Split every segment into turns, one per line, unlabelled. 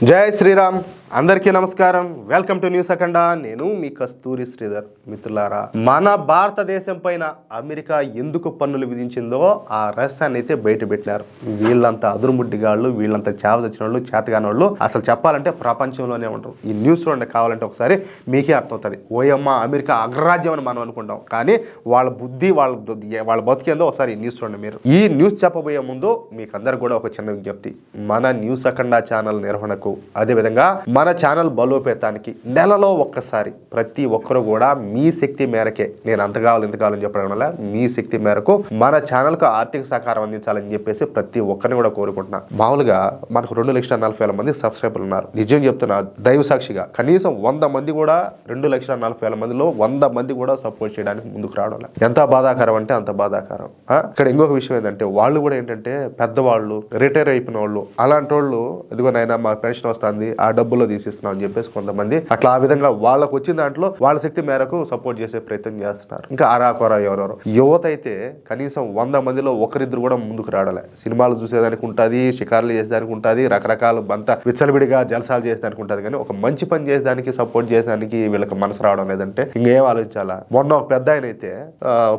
జై శ్రీరామ్ అందరికీ నమస్కారం. వెల్కమ్ టు న్యూస్ అఖండ నేను మీ కస్తూరి శ్రీధర్ మిత్రులారా. మన భారతదేశం పైన అమెరికా ఎందుకు పన్నులు విధించిందో ఆ రహస్యాన్ని అయితే బయట పెట్టినారు. వీళ్ళంతా అదురుముడ్డిగాళ్ళు వీళ్ళంతా చేవ తెచ్చిన వాళ్ళు చేతగాని వాళ్ళు అసలు చెప్పాలంటే ప్రపంచంలోనే ఉంటారు ఈ న్యూస్ చూడండి కావాలంటే ఒకసారి మీకే అర్థమవుతుంది. ఓయమ్మ అమెరికా అగ్రరాజ్యం అని మనం అనుకుంటాం. కానీ వాళ్ళ బుద్ధి వాళ్ళ వాళ్ళ బతికేందో ఒకసారి ఈ న్యూస్ చూడండి మీరు. ఈ న్యూస్ చెప్పబోయే ముందు మీకు అందరు కూడా ఒక చిన్న విజ్ఞప్తి. మన న్యూస్ అఖండ ఛానల్ నిర్వహణకు అదేవిధంగా మన ఛానల్ బలోపేతానికి నెలలో ఒక్కసారి ప్రతి ఒక్కరు కూడా మీ శక్తి మేరకే. నేను అంత కావాలి ఇంత కావాలని చెప్పడం వల్ల మీ శక్తి మేరకు మన ఛానల్కు ఆర్థిక సహకారం అందించాలని చెప్పేసి ప్రతి ఒక్కరిని కూడా కోరుకుంటున్నా. మామూలుగా మనకు రెండు లక్షల నలభై వేల మంది సబ్స్క్రైబర్లు ఉన్నారు. నిజం చెప్తున్నా దైవ సాక్షిగా కనీసం వంద మంది కూడా రెండు లక్షల నలభై వేల మందిలో వంద మంది కూడా సపోర్ట్ చేయడానికి ముందుకు రావడం ఎంత బాధాకరం అంటే అంత బాధాకరం. ఇక్కడ ఇంకొక విషయం ఏంటంటే వాళ్ళు కూడా ఏంటంటే పెద్దవాళ్ళు రిటైర్ అయిపోయిన వాళ్ళు అలాంటి వాళ్ళు ఇదిగో నాయన మా పెన్షన్ వస్తుంది ఆ డబ్బులు తీసిస్తున్నాం అని చెప్పేసి కొంతమంది అట్లా ఆ విధంగా వాళ్ళకు వచ్చిన దాంట్లో వాళ్ళ శక్తి మేరకు సపోర్ట్ చేసే ప్రయత్నం చేస్తున్నారు. ఇంకా అరాకొరా ఎవరెవరు? యువత అయితే కనీసం వంద మందిలో ఒకరిద్దరు కూడా ముందుకు రావడలే. సినిమాలు చూసేదానికి ఉంటుంది షికార్లు చేసేదానికి ఉంటుంది రకరకాల బంత విచ్చలవిడిగా జలసాలు చేసేదానికి ఉంటుంది. కానీ ఒక మంచి పని చేసేదానికి సపోర్ట్ చేసేదానికి వీళ్ళకి మనసు రావడం లేదంటే ఇంకేం ఆలోచించాలా? మొన్న ఒక పెద్ద ఆయన అయితే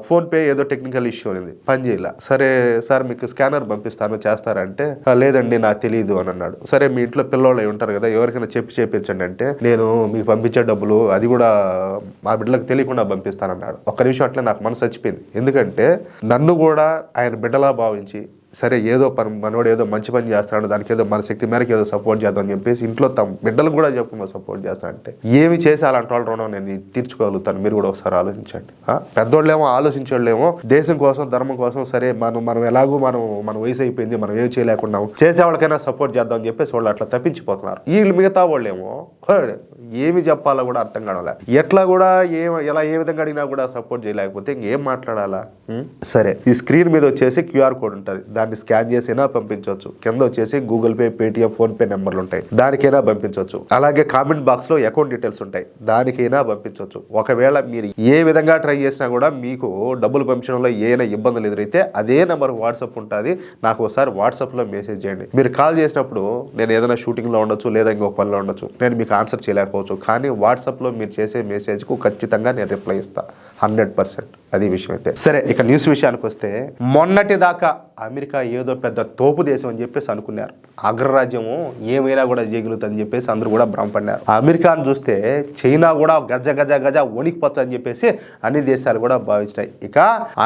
ఫోన్ పే ఏదో టెక్నికల్ ఇష్యూ ఉంది పని చేయాల. సరే సార్ మీకు స్కానర్ పంపిస్తాను చేస్తారంటే లేదండి నాకు తెలియదు అని అన్నాడు. సరే మీ ఇంట్లో పిల్లోళ్ళు ఉంటారు కదా ఎవరికైనా చెప్పి చేపించండి అంటే నేను మీకు పంపించే డబ్బులు అది కూడా మా బిడ్డలకు తెలియకుండా పంపిస్తానన్నాడు. ఒక్క నిమిషం అట్లా నాకు మనసు చచ్చిపోయింది. ఎందుకంటే నన్ను కూడా ఆయన బిడ్డలా భావించి సరే ఏదో పని మనోడు ఏదో మంచి పని చేస్తున్నాడు దానికి ఏదో మన శక్తి మేరకు ఏదో సపోర్ట్ చేద్దాం అని చెప్పేసి ఇంట్లో తమ బిడ్డలు కూడా చెప్పకుండా సపోర్ట్ చేస్తానంటే ఏమి చేసి అలాంటి వాళ్ళ రుణం నేను తీర్చుకోగలుగుతాను. మీరు కూడా ఒకసారి ఆలోచించండి. పెద్దోళ్ళేమో ఆలోచించేవాళ్ళేమో దేశం కోసం ధర్మం కోసం సరే మనం మనం ఎలాగూ మనం మన వయసు అయిపోయింది మనం ఏం చేయలేకున్నాం చేసేవాళ్ళకైనా సపోర్ట్ చేద్దాం అని చెప్పేసి వాళ్ళు అట్లా తప్పించిపోతున్నారు. వీళ్ళు మిగతా వాళ్ళేమో "హే, ఏమి చెప్పాలో కూడా అర్థం కావలే ఎట్లా కూడా ఏ ఎలా ఏ విధంగా అడిగినా కూడా సపోర్ట్ చేయలేకపోతే ఇంకేం మాట్లాడాలా? సరే. ఈ స్క్రీన్ మీద వచ్చేసి క్యూఆర్ కోడ్ ఉంటుంది. దాన్ని స్కాన్ చేసైనా పంపించవచ్చు. కింద వచ్చేసి Google Pay Paytm PhonePe నెంబర్లు ఉంటాయి. దానికైనా పంపించవచ్చు. అలాగే కామెంట్ బాక్స్లో అకౌంట్ డీటెయిల్స్ ఉంటాయి. దానికైనా పంపించవచ్చు. ఒకవేళ మీరు ఏ విధంగా ట్రై చేసినా కూడా మీకు డబ్బులు పంపించడంలో ఏమైనా ఇబ్బందులు ఎదురైతే అదే నెంబర్ వాట్సాప్ ఉంటుంది. నాకు ఒకసారి వాట్సాప్లో మెసేజ్ చేయండి. మీరు కాల్ చేసినప్పుడు నేను ఏదైనా షూటింగ్లో ఉండొచ్చు లేదా ఇంకొక పనిలో ఉండొచ్చు. నేను మీకు ఆన్సర్ చేయలేకపోవచ్చు. కానీ వాట్సాప్లో మీరు చేసే మెసేజ్కు ఖచ్చితంగా నేను రిప్లై ఇస్తాను హండ్రెడ్ పర్సెంట్. అది విషయం అయితే. సరే ఇక న్యూస్ విషయానికి వస్తే మొన్నటి దాకా అమెరికా ఏదో పెద్ద తోపు దేశం అని చెప్పేసి అనుకున్నారు. అగ్రరాజ్యము ఏమైనా కూడా చేయగలుగుతుందని చెప్పేసి అందరూ కూడా భ్రమపడినారు. అమెరికాను చూస్తే చైనా కూడా గజ గజ గజ వణికిపోతుంది అని చెప్పేసి అన్ని దేశాలు కూడా భావించినాయి. ఇక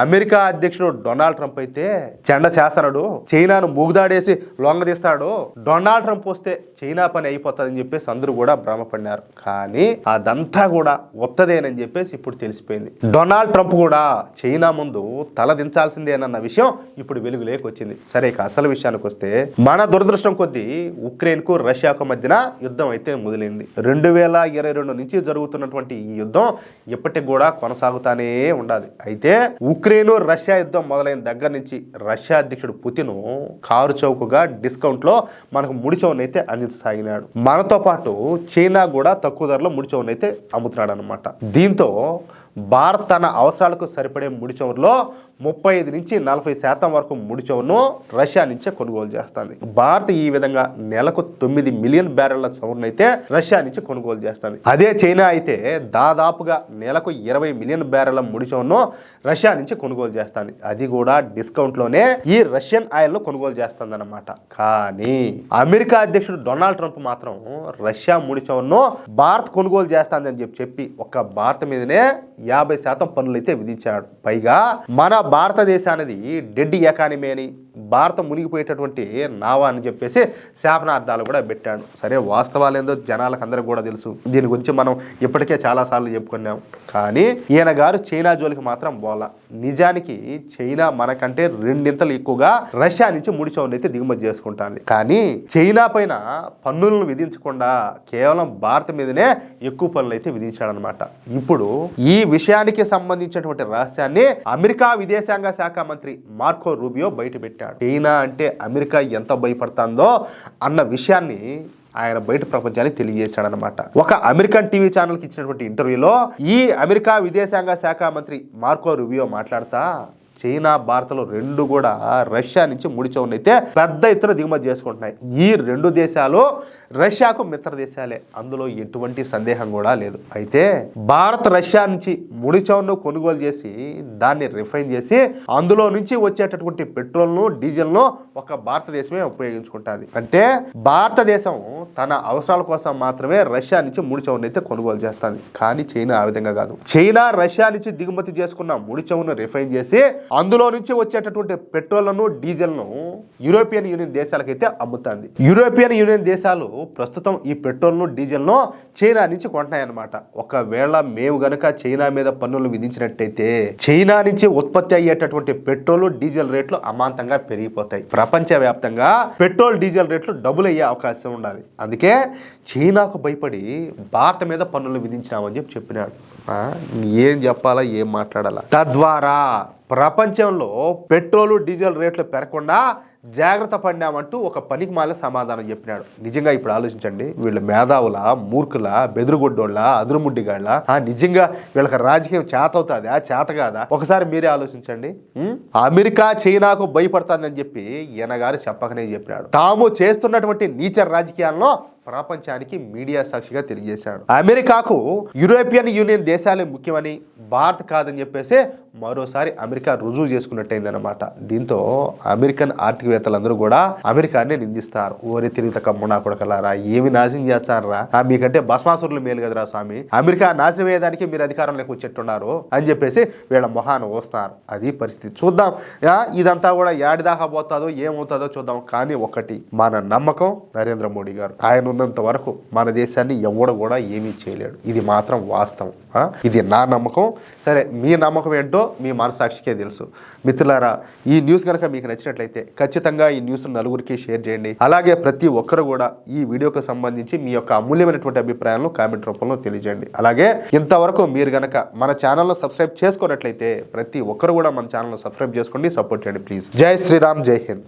అమెరికా అధ్యక్షుడు డొనాల్డ్ ట్రంప్ అయితే చెండ చేస్తాడు చైనాను మూగుదాడేసి లొంగదీస్తాడు. డొనాల్డ్ ట్రంప్ వస్తే చైనా పని అయిపోతుందని చెప్పేసి అందరూ కూడా భ్రమపడినారు. కానీ అదంతా కూడా ఒత్తదేనని చెప్పేసి ఇప్పుడు తెలిసిపోయింది. డొనాల్డ్ ట్రంప్ కూడా చైనా ముందు తల దించాల్సిందేనన్న విషయం ఇప్పుడు వెలుగులేకి వచ్చింది. సరే ఇక అసలు విషయానికి వస్తే మన దురదృష్టం కొద్దీ ఉక్రెయిన్కు రష్యాకు మధ్యన యుద్ధం అయితే మొదలైంది. రెండు వేల ఇరవై రెండు నుంచి జరుగుతున్నటువంటి ఈ యుద్ధం ఇప్పటికి కూడా కొనసాగుతానే ఉండాలి. అయితే ఉక్రెయిన్ రష్యా యుద్ధం మొదలైన దగ్గర నుంచి రష్యా అధ్యక్షుడు పుతిన్ కారు చౌకగా డిస్కౌంట్లో మనకు ముడి అయితే అందించసాగినాడు. మనతో పాటు చైనా కూడా తక్కువ ధరలో ముడి అయితే అమ్ముతున్నాడు అనమాట దీంతో భారత్ తన అవసరాలకు సరిపడే ముడి చమురులో ముప్పై ఐదు నుంచి నలభై శాతం వరకు ముడి చమురును రష్యా నుంచే కొనుగోలు చేస్తుంది. భారత్ ఈ విధంగా నెలకు తొమ్మిది మిలియన్ బ్యారెళ్ళ చమురును అయితే రష్యా నుంచి కొనుగోలు చేస్తుంది. అదే చైనా అయితే దాదాపుగా నెలకు ఇరవై మిలియన్ బ్యారెళ్ళ ముడి చమురును రష్యా నుంచి కొనుగోలు చేస్తుంది. అది కూడా డిస్కౌంట్లోనే ఈ రష్యన్ ఆయిల్ను కొనుగోలు చేస్తుంది అనమాట కానీ అమెరికా అధ్యక్షుడు డొనాల్డ్ ట్రంప్ మాత్రం రష్యా ముడి చమురును భారత్ కొనుగోలు చేస్తుంది అని చెప్పి చెప్పి ఒక్క భారత్ మీదనే యాభై శాతం పన్నులు అయితే విధించాడు. పైగా మన భారతదేశానికి డెడ్ ఎకానమీ అని. భారత మునిగిపోయేటటువంటి నావా అని చెప్పేసి శాపనార్థాలు కూడా పెట్టాడు. సరే వాస్తవాలు ఏందో జనాలకు అందరికి కూడా తెలుసు. దీని గురించి మనం ఇప్పటికే చాలాసార్లు చెప్పుకున్నాం. కానీ ఈయన గారు చైనా జోలికి మాత్రం బోల. నిజానికి చైనా మనకంటే రెండింతలు ఎక్కువగా రష్యా నుంచి ముడి చౌన్ అయితే దిగుమతి చేసుకుంటుంది. కానీ చైనా పైన పన్నులను విధించకుండా కేవలం భారత మీదనే ఎక్కువ పన్నులు అయితే విధించాడనమాట ఇప్పుడు ఈ విషయానికి సంబంధించినటువంటి రహస్యాన్ని అమెరికా విదేశాంగ శాఖ మంత్రి మార్కో రూబియో బయటపెట్టాడు. చైనా అంటే అమెరికా ఎంత భయపడుతుందో అన్న విషయాన్ని ఆయన బయట ప్రపంచానికి తెలియజేశాడనమాట ఒక అమెరికన్ టీవీ ఛానల్కి ఇచ్చినటువంటి ఇంటర్వ్యూలో ఈ అమెరికా విదేశాంగ శాఖ మంత్రి మార్కో రుబియో మాట్లాడతా చైనా భారత్లు రెండు కూడా రష్యా నుంచి ముడి చమురుని అయితే పెద్ద ఎత్తున దిగుమతి చేసుకుంటున్నాయి. ఈ రెండు దేశాలు రష్యాకు మిత్ర దేశాలే. అందులో ఎటువంటి సందేహం కూడా లేదు. అయితే భారత్ రష్యా నుంచి ముడి చమురును కొనుగోలు చేసి దాన్ని రిఫైన్ చేసి అందులో నుంచి వచ్చేటటువంటి పెట్రోల్ను డీజిల్ను ఒక భారతదేశమే ఉపయోగించుకుంటుంది. అంటే భారతదేశం తన అవసరాల కోసం మాత్రమే రష్యా నుంచి ముడి చమురుని అయితే కొనుగోలు చేస్తుంది. కానీ చైనా ఆ విధంగా కాదు. చైనా రష్యా నుంచి దిగుమతి చేసుకున్న ముడి చమురును రిఫైన్ చేసి అందులో నుంచి వచ్చేటటువంటి పెట్రోల్ను డీజిల్ను యూరోపియన్ యూనియన్ దేశాలకైతే అమ్ముతుంది. యూరోపియన్ యూనియన్ దేశాలు ప్రస్తుతం ఈ పెట్రోల్ను డీజిల్ను చైనా నుంచి కొంటున్నాయన్నమాట. ఒకవేళ మేము గనక చైనా మీద పన్నులు విధించినట్టయితే చైనా నుంచి ఉత్పత్తి అయ్యేటటువంటి పెట్రోల్ డీజిల్ రేట్లు అమాంతంగా పెరిగిపోతాయి. ప్రపంచవ్యాప్తంగా పెట్రోల్ డీజిల్ రేట్లు డబుల్ అయ్యే అవకాశం ఉండాలి. అందుకే చైనాకు భయపడి భారత మీద పన్నులు విధించినామని చెప్పి చెప్పినాడు. ఏం చెప్పాలా ఏం మాట్లాడాలా? తద్వారా ప్రపంచంలో పెట్రోలు డీజిల్ రేట్లు పెరగకుండా జాగ్రత్త పడినామంటూ ఒక పనికి మాల సమాధానం చెప్పినాడు. నిజంగా ఇప్పుడు ఆలోచించండి. వీళ్ళ మేధావుల మూర్ఖుల బెదురుగుడ్డోళ్ళ అదురుముడ్డిగాళ్ళ ఆ నిజంగా వీళ్ళకి రాజకీయం చేత అవుతుందా చేత కాదా? ఒకసారి మీరే ఆలోచించండి. అమెరికా చైనాకు భయపడుతుందని చెప్పి ఈయన గారు చెప్పకనే చెప్పినాడు. తాము చేస్తున్నటువంటి నీచర్ రాజకీయాలను ప్రపంచానికి మీడియా సాక్షిగా తెలియజేశాడు. అమెరికాకు యూరోపియన్ యూనియన్ దేశాలే ముఖ్యమని భారత్ కాదని చెప్పేసి మరోసారి అమెరికా రుజువు చేసుకున్నట్టయిందనమాట దీంతో అమెరికన్ ఆర్థికవేత్తలందరూ కూడా అమెరికానే నిందిస్తారు. ఓరి తిరిగి కమ్మునా కొడకలారా ఏమి నాశనం చేస్తారా మీకంటే భస్మాసురులు మేలు కదరా స్వామి? అమెరికా నాశనం అయ్యేదానికి మీరు అధికారంలోకి వచ్చేట్టున్నారు అని చెప్పేసి వీళ్ళ మొహాన్ని వస్తారు అది పరిస్థితి. చూద్దాం. ఇదంతా కూడా ఏడిదాకా పోతుందో ఏమవుతుందో చూద్దాం. కానీ ఒకటి మన నమ్మకం నరేంద్ర మోడీ గారు. ఆయన ఉన్నంత వరకు మన దేశాన్ని ఎవడు కూడా ఏమీ చేయలేడు. ఇది మాత్రం వాస్తవం. ఇది నా నమ్మకం. సరే మీ నమ్మకం ఏంటో మీ మనసాక్షికే తెలుసు. మిత్రులారా ఈ న్యూస్ కనుక మీకు నచ్చినట్లయితే ఖచ్చితంగా ఈ న్యూస్ నలుగురికి షేర్ చేయండి. అలాగే ప్రతి ఒక్కరు కూడా ఈ వీడియోకి సంబంధించి మీ యొక్క అమూల్యమైనటువంటి అభిప్రాయాలను కామెంట్ రూపంలో తెలియజేయండి. అలాగే ఇంతవరకు మీరు గనక మన ఛానల్ను సబ్స్క్రైబ్ చేసుకున్నట్లయితే ప్రతి ఒక్కరు కూడా మన ఛానల్ను సబ్స్క్రైబ్ చేసుకోండి సపోర్ట్ చేయండి ప్లీజ్. జై శ్రీరామ్ జై హింద్.